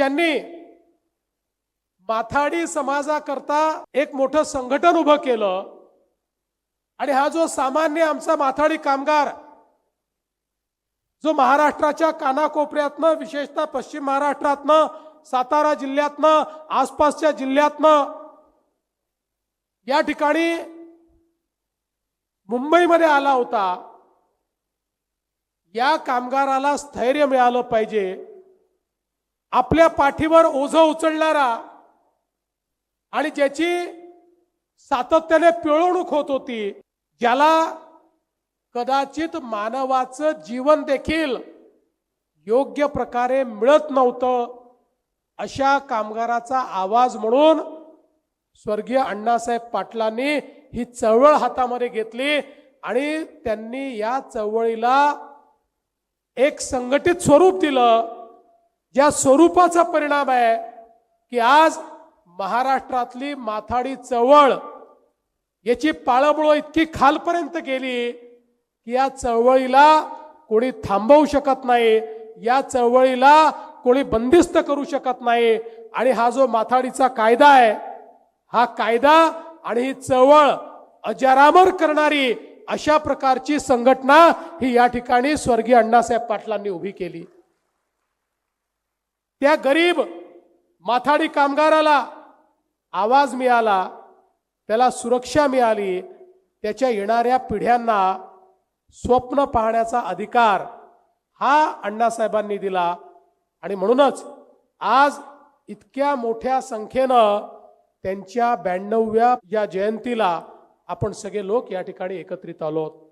ज्यांनी माथाडी समाजाकरता एक मोठं संघटन उभं केलं आणि हा जो सामान्य आमचा माथाडी कामगार जो महाराष्ट्राच्या कानाकोपऱ्यातनं विशेषतः पश्चिम महाराष्ट्रातनं सातारा जिल्ह्यातनं आसपासच्या जिल्ह्यातनं या ठिकाणी मुंबईमध्ये आला होता या कामगाराला स्थैर्य मिळालं पाहिजे. आपल्या पाठीवर ओझं उचलणारा आणि ज्याची सातत्याने पिळवणूक होत होती ज्याला कदाचित मानवाचं जीवन देखील योग्य प्रकारे मिळत नव्हतं अशा कामगाराचा आवाज म्हणून स्वर्गीय अण्णासाहेब पाटलांनी ही चळवळ हातामध्ये घेतली आणि त्यांनी या चळवळीला एक संघटित स्वरूप दिलं. ज्या स्वरूपाचा परिणाम आहे की आज महाराष्ट्रातली माथाडी चळवळ याची पाळंमुळं इतकी खालपर्यंत गेली की या चळवळीला कोणी थांबवू शकत नाही या चळवळीला कोणी बंदिस्त करू शकत नाही. आणि हा जो माथाडीचा कायदा आहे हा कायदा आणि ही चळवळ अजरामर करणारी अशा प्रकारची संघटना ही या ठिकाणी स्वर्गीय अण्णासाहेब पाटलांनी उभी केली. त्या गरीब माथाडी कामगाराला आवाज मिळाला त्याला सुरक्षा मिळाली त्याच्या येणाऱ्या पिढ्यांना स्वप्न पाहण्याचा अधिकार हा अण्णासाहेबांनी दिला. आणि म्हणूनच आज इतक्या मोठ्या संख्येनं त्यांच्या ब्याण्णव्या या जयंतीला आपण सगळे लोक या ठिकाणी एकत्रित आलो आहोत